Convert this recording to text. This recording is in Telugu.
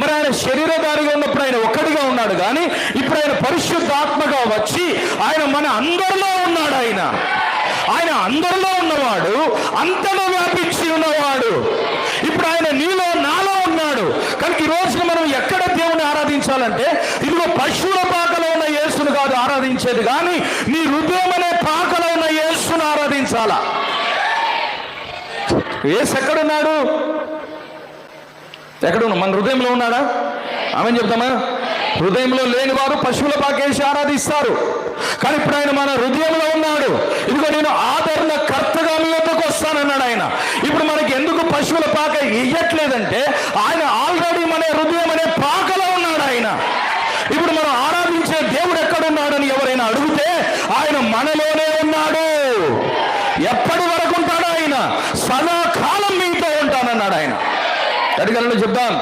మరి ఆయన శరీరధారిగా ఉన్నప్పుడు ఆయన ఒక్కడిగా ఉన్నాడు కానీ ఇప్పుడు ఆయన పరిశుద్ధాత్మగా వచ్చి ఆయన మన అందరిలో ఉన్నాడు ఆయన. ఆయన అందరిలో ఉన్నవాడు అంతలో వ్యాపించి ఉన్నవాడు. ఇప్పుడు ఆయన నీలో నాలో ఉన్నాడు. కనుక ఈ రోజున మనం ఎక్కడ దేవుని ఆరాధించాలంటే ఇదిగో పశువుల పాకలో ఉన్న యేసును కాదు ఆరాధించేది కానీ నీ హృదయం అనే పాకలో ఉన్న యేసును ఆరాధించాలా? ఏసు ఎక్కడున్నాడు? ఎక్కడ ఉన్నాం మన హృదయంలో ఉన్నాడా? ఆమె చెప్తామా? హృదయంలో లేని వారు పశువుల పాకేసి ఆరాధిస్తారు. కానీ ఇప్పుడు ఆయన మన హృదయంలో ఉన్నాడు. ఇదిగో నేను ఆదరణ కర్తగా మీ వద్దకు వస్తానన్నాడు ఆయన. ఇప్పుడు మనకి ఎందుకు పశువుల పాక ఇయ్యట్లేదంటే ఆయన ఆల్రెడీ మన హృదయం అనే పాకలో ఉన్నాడు ఆయన. ఇప్పుడు మనం ఆరాధించే దేవుడు ఎక్కడున్నాడని ఎవరైనా అడిగితే ఆయన మనలోనే ఉన్నాడు. ఎప్పటి వరకు ఉంటాడు ఆయన? సదా అడిగలను చెప్దాం